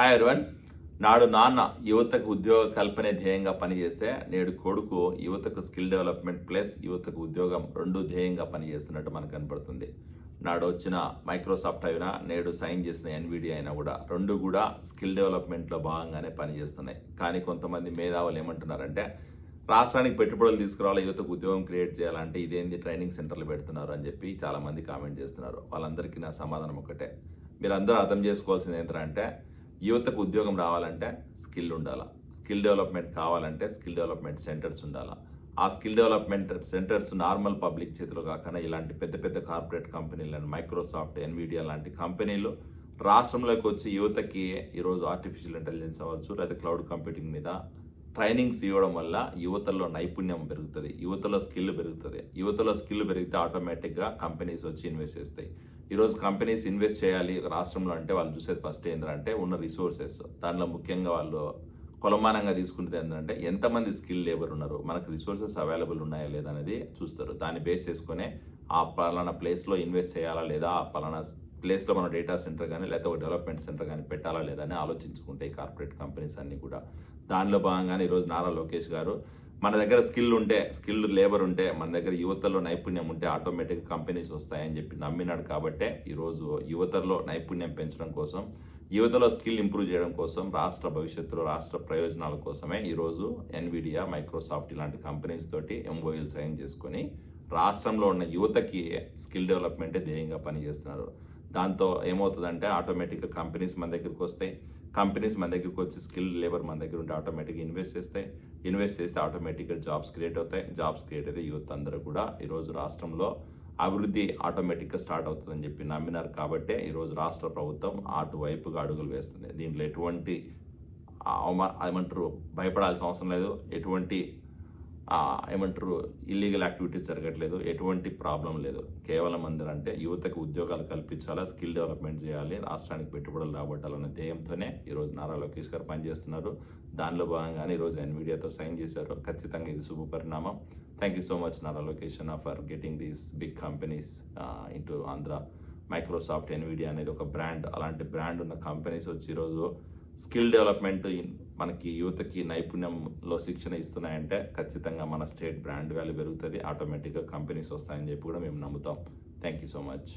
Hi everyone నాడు నాన్న యువతకు ఉద్యోగ కల్పనే ధ్యేయంగా పనిచేస్తే నేడు కొడుకు యువతకు స్కిల్ డెవలప్మెంట్ ప్లస్ యువతకు ఉద్యోగం రెండు ధ్యేయంగా పనిచేస్తున్నట్టు మనకు కనపడుతుంది. నాడు వచ్చిన మైక్రోసాఫ్ట్ అయినా నేడు సైన్ చేసిన ఎన్విడి అయినా కూడా రెండు కూడా స్కిల్ డెవలప్మెంట్లో భాగంగానే పనిచేస్తున్నాయి. కానీ కొంతమంది మేధావులు ఏమంటున్నారంటే రాష్ట్రానికి పెట్టుబడులు తీసుకురావాలి యువతకు ఉద్యోగం క్రియేట్ చేయాలంటే ఇదేంది ట్రైనింగ్ సెంటర్లు పెడుతున్నారు అని చెప్పి చాలామంది కామెంట్ చేస్తున్నారు. వాళ్ళందరికీ నా సమాధానం ఒకటే మీరందరూ అర్థం చేసుకోవాల్సింది ఏంటంటే యువతకు ఉద్యోగం రావాలంటే స్కిల్ ఉండాలా? స్కిల్ డెవలప్మెంట్ కావాలంటే స్కిల్ డెవలప్మెంట్ సెంటర్స్ ఉండాలా? ఆ skill development centres normal public చేతిలో కాకుండా ఇలాంటి పెద్ద పెద్ద కార్పొరేట్ కంపెనీలు మైక్రోసాఫ్ట్ ఎన్విడియా లాంటి కంపెనీలు రాష్ట్రంలోకి వచ్చి యువతకి ఈరోజు ఆర్టిఫిషియల్ ఇంటెలిజెన్స్ అవ్వచ్చు లేదా క్లౌడ్ కంప్యూటింగ్ మీద ట్రైనింగ్స్ ఇవ్వడం వల్ల యువతలో నైపుణ్యం పెరుగుతుంది యువతలో స్కిల్ పెరుగుతుంది. యువతలో స్కిల్ పెరిగితే ఆటోమేటిక్గా కంపెనీస్ వచ్చి ఇన్వెస్ట్ చేస్తాయి. ఈరోజు కంపెనీస్ ఇన్వెస్ట్ చేయాలి రాష్ట్రంలో అంటే వాళ్ళు చూసేది ఫస్ట్ ఏంటంటే ఉన్న రిసోర్సెస్ దానిలో ముఖ్యంగా వాళ్ళు కొలమానంగా తీసుకుంటే ఏంటంటే ఎంతమంది స్కిల్ లేబర్ ఉన్నారు? మనకు రిసోర్సెస్ అవైలబుల్ ఉన్నాయా లేదా అనేది చూస్తారు. దాన్ని బేస్ చేసుకునే ఆ పలానా ప్లేస్లో ఇన్వెస్ట్ చేయాలా లేదా ఆ పలానా ప్లేస్లో మన డేటా సెంటర్ కానీ లేదా ఒక డెవలప్మెంట్ సెంటర్ కానీ పెట్టాలా లేదా అని ఆలోచించుకుంటాయి కార్పొరేట్ కంపెనీస్ అన్నీ కూడా. దానిలో భాగంగానే ఈరోజు నారా లోకేష్ గారు మన దగ్గర స్కిల్ ఉంటే స్కిల్ లేబర్ ఉంటే మన దగ్గర యువతలో నైపుణ్యం ఉంటే ఆటోమేటిక్ కంపెనీస్ వస్తాయని చెప్పి నమ్మినాడు కాబట్టే ఈరోజు యువతలో నైపుణ్యం పెంచడం కోసం యువతలో స్కిల్ ఇంప్రూవ్ చేయడం కోసం రాష్ట్ర భవిష్యత్తులో రాష్ట్ర ప్రయోజనాల కోసమే ఈరోజు ఎన్విడియా మైక్రోసాఫ్ట్ ఇలాంటి కంపెనీస్ తోటి ఎంఓఎల్ సైన్ చేసుకొని రాష్ట్రంలో ఉన్న యువతకి స్కిల్ డెవలప్మెంటే ధ్యేయంగా పనిచేస్తున్నారు. దాంతో ఏమవుతుందంటే ఆటోమేటిక్గా కంపెనీస్ మన దగ్గరికి వస్తాయి. కంపెనీస్ మన దగ్గరికి వచ్చి స్కిల్ లేబర్ మన దగ్గర ఉంటే ఆటోమేటిక్గా ఇన్వెస్ట్ చేస్తాయి. ఇన్వెస్ట్ చేస్తే ఆటోమేటిక్గా జాబ్స్ క్రియేట్ అవుతాయి. జాబ్స్ క్రియేట్ అయితే యూత్ అందరూ కూడా ఈరోజు రాష్ట్రంలో అభివృద్ధి ఆటోమేటిక్గా స్టార్ట్ అవుతుందని చెప్పి నమ్మినారు కాబట్టే ఈరోజు రాష్ట్ర ప్రభుత్వం అటువైపుగా అడుగులు వేస్తుంది. దీంట్లో ఎటువంటి అవమా ఏమంటారు భయపడాల్సిన అవసరం లేదు. ఎటువంటి ఏమంటారు ఇల్లీగల్ యాక్టివిటీస్ జరగట్లేదు ఎటువంటి ప్రాబ్లం లేదు. కేవలం అందరంటే యువతకు ఉద్యోగాలు కల్పించాలా స్కిల్ డెవలప్మెంట్ చేయాలి రాష్ట్రానికి పెట్టుబడులు రాబట్టాలన్న ధ్యేయంతోనే ఈరోజు నారా లోకేష్ గారు పనిచేస్తున్నారు. దానిలో భాగంగానే ఈరోజు ఎన్మీడియాతో సైన్ చేశారు. ఖచ్చితంగా ఇది శుభ పరిణామం. Thank you so much Nara Lokesh for getting these big companies into Andhra Microsoft Nvidia అనేది ఒక బ్రాండ్ అలాంటి బ్రాండ్ ఉన్న కంపెనీస్ వచ్చి ఈరోజు స్కిల్ డెవలప్మెంట్ ఇన్- మనకి యువతకి నైపుణ్యంలో శిక్షణ ఇస్తున్నాయంటే ఖచ్చితంగా మన స్టేట్ బ్రాండ్ వాల్యూ పెరుగుతుంది ఆటోమేటిక్గా కంపెనీస్ వస్తాయని చెప్పి కూడా మేము నమ్ముతాం. Thank you so much